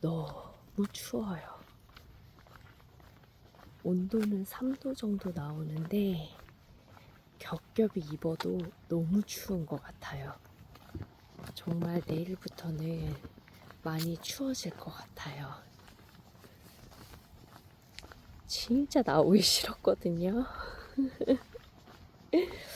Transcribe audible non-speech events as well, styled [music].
너무 추워요. 온도는 3도 정도 나오는데 겹겹이 입어도 너무 추운 것 같아요. 정말 내일부터는 많이 추워질 것 같아요. 진짜 나오기 [laughs] 싫었거든요. [laughs]